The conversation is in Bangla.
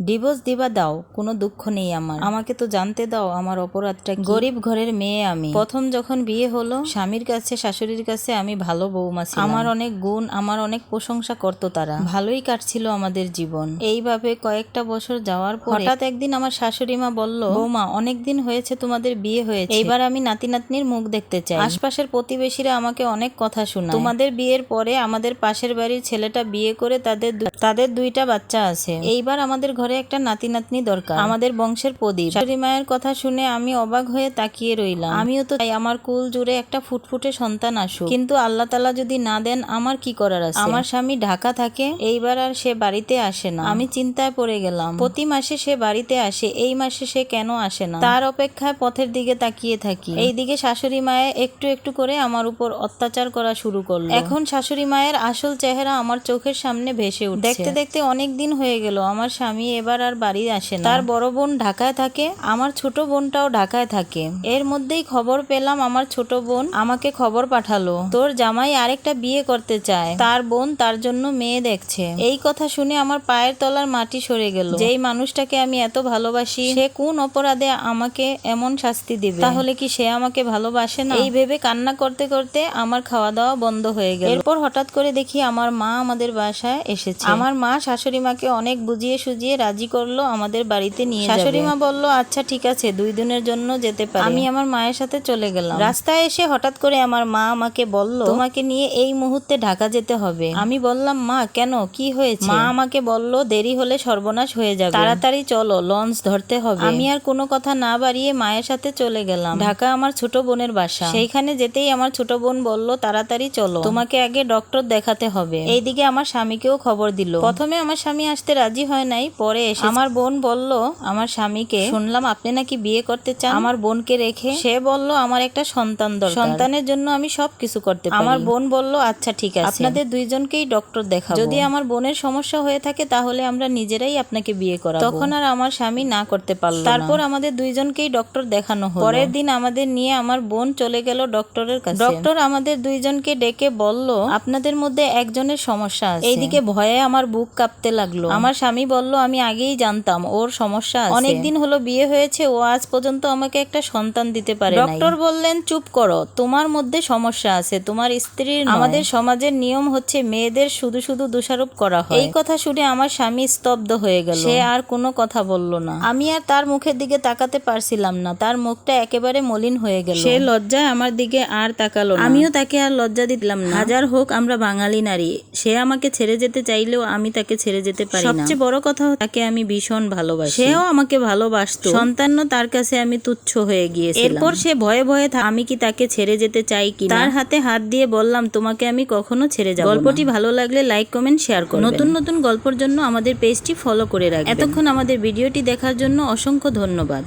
ডিভোর্স দিবা দাও, কোনো দুঃখ নেই আমার। আমাকে তো জানতে দাও আমার অপরাধটা গরিব ঘরের মেয়ে আমি। প্রথম যখন বিয়ে হলো, স্বামীর কাছে, শাশুড়ির কাছে আমি ভালো বৌমা ছিলাম। আমার অনেক গুণ, আমার অনেক প্রশংসা করতো তারা। ভালোই কাটছিল আমাদের জীবন। এইভাবে কয়েকটা বছর যাওয়ার পর হঠাৎ একদিন আমার শাশুড়ি মা বলল, বৌমা, অনেক দিন হয়েছে তোমাদের বিয়ে হয়েছে। এইবার আমি নাতি নাতনির মুখ দেখতে চাই। আশপাশের প্রতিবেশীরা আমাকে অনেক কথা শোনায়। তোমাদের বিয়ের পরে আমাদের পাশের বাড়ির ছেলেটা বিয়ে করে তাদের তাদের দুইটা বাচ্চা আছে। এইবার আমাদের ঘরে একটা নাতি নাতনি দরকার। আমাদের বংশের প্রদীপ। শাশুড়ি মায়ের কথা শুনে আমি অবাক হয়ে তাকিয়ে রইলাম। আমিও তো চাই আমার কুল জুড়ে একটা ফুটফুটে সন্তান আসুক। কিন্তু আল্লাহ তালা যদি না দেন, আমার কি করার আছে? আমার স্বামী ঢাকা থাকে, এইবার আর সে বাড়িতে আসে না। আমি চিন্তায় পড়ে গেলাম, প্রতি মাসে সে বাড়িতে আসে, এই মাসে সে কেন আসে না? তার অপেক্ষায় পথের দিকে তাকিয়ে থাকি। এইদিকে শাশুড়ি মায়ে একটু একটু করে আমার উপর অত্যাচার করা শুরু করল। এখন শাশুড়ি মায়ের আসল চেহারা আমার চোখের সামনে ভেসে উঠছে। দেখতে দেখতে অনেক দিন হয়ে গেল, আমার স্বামী এবার আর বাড়ি আসে না। তার বড় বোন ঢাকায় থাকে, আমার ছোট বোনটাও ঢাকায় থাকে। এর মধ্যেই খবর পেলাম আমার ছোট বোন আমাকে খবর পাঠালো। তোর জামাই আরেকটা বিয়ে করতে চায়। তার বোন তার জন্য মেয়ে দেখছে। এই কথা শুনে আমার পায়ের তলার মাটি সরে গেল। যেই মানুষটাকে আমি এত ভালোবাসি, সে কোন অপরাধে আমাকে এমন শাস্তি দিবে? তাহলে কি সে আমাকে ভালোবাসে না? এই ভেবে কান্না করতে করতে আমার খাওয়া দাওয়া বন্ধ হয়ে গেল। এরপর হঠাৎ করে দেখি আমার মা আমাদের বাসায় এসেছে। আমার মা শাশুড়ি মাকে অনেক বুঝিয়ে সুজিয়ে রাজি করল আমাদের বাড়িতে নিয়ে শাশুড়ি মা বলল আচ্ছা ঠিক আছে দুই দিনের জন্য যেতে পারি। আমি আমার মায়ের সাথে চলে গেলাম। রাস্তায় এসে হঠাৎ করে আমার মা আমাকে বলল তোমাকে নিয়ে এই মুহূর্তে ঢাকা যেতে হবে। আমি বললাম মা কেন? কি হয়েছে? মা আমাকে বলল দেরি হলে সর্বনাশ হয়ে যাবে। তাড়াতাড়ি চলো লঞ্চ ধরতে হবে। আমি আর কোনো কথা না বাড়িয়ে মায়ের সাথে চলে গেলাম। ঢাকা আমার ছোট বোনের বাসা। সেইখানে যেতেই আমার ছোট বোন বলল তাড়াতাড়ি চলো। তোমাকে আগে ডক্টর দেখাতে হবে। এইদিকে আমার স্বামীকেও খবর দিল। প্রথমে আমার স্বামী আসতে রাজি হয় নাই পরে এসে আমার বোন বলল আমার স্বামীকে শুনলাম আপনি নাকি বিয়ে করতে চান? আমার বোনকে রেখে সে বলল আমার একটা সন্তান দরকার। সন্তানের জন্য আমি সব কিছু করতে পারি। আমার বোন বলল আচ্ছা ঠিক আছে। আপনাদের দুইজনকেই ডক্টর দেখাবো। যদি আমার বোনের সমস্যা হয়ে থাকে তাহলে আমরা নিজেরাই আপনাকে বিয়ে করাবো। তখন আর আমার স্বামী না করতে পারল তারপর আমাদের দুইজনকেই ডক্টর দেখানো হলো। পরের দিন আমাদের নিয়ে আমার বোন চলে গেল ডক্টরের কাছে। ডক্টর আমাদের দুইজনকে ডেকে বলল আপনাদের মধ্যে একজনের সমস্যা আছে। এইদিকে ভয়ে আমার বুক কাঁপতে লাগল। আমার স্বামী বলল আমি আগেই জানতাম ওর সমস্যা আছে। অনেকদিন হলো বিয়ে হয়েছে ও আজ পর্যন্ত আমাকে একটা সন্তান দিতে পারে ডক্টর বললেন চুপ করো তোমার মধ্যে সমস্যা আছে তোমার স্ত্রীর আমাদের সমাজের নিয়ম হচ্ছে মেয়েদের শুধু শুধু দোষারোপ করা হয়। এই কথা শুনে আমার স্বামী স্তব্ধ হয়ে গেল। সে আর কোনো কথা বলল না। আমি আর তার মুখের দিকে তাকাতে পারছিলাম না তার মুখটা একেবারে মলিন হয়ে গেল। সে লজ্জায় আমার দিকে আর তাকালো না। আমিও তাকে আর লজ্জা দিলাম না। হাজার হোক আমরা বাঙালি নারী সে আমাকে ছেড়ে যেতে চাইলেও আমি তাকে ছেড়ে যেতে পারি না। সবচেয়ে বড় কথা তাকে আমি ভীষণ ভালোবাসি। সেও আমাকে ভালোবাসতো। সন্তান্য তার কাছে আমি তুচ্ছ হয়ে গিয়েছি এরপর সে ভয়ে ভয়ে আমি কি তাকে ছেড়ে যেতে চাই কি তার হাতে হাত দিয়ে বললাম তোমাকে আমি কখনো ছেড়ে যাব গল্পটি ভালো লাগলে লাইক কমেন্ট শেয়ার করো নতুন নতুন গল্পের জন্য আমাদের পেজটি ফলো করে রাখবেন। এতক্ষণ আমাদের ভিডিওটি দেখার জন্য অসংখ্য ধন্যবাদ।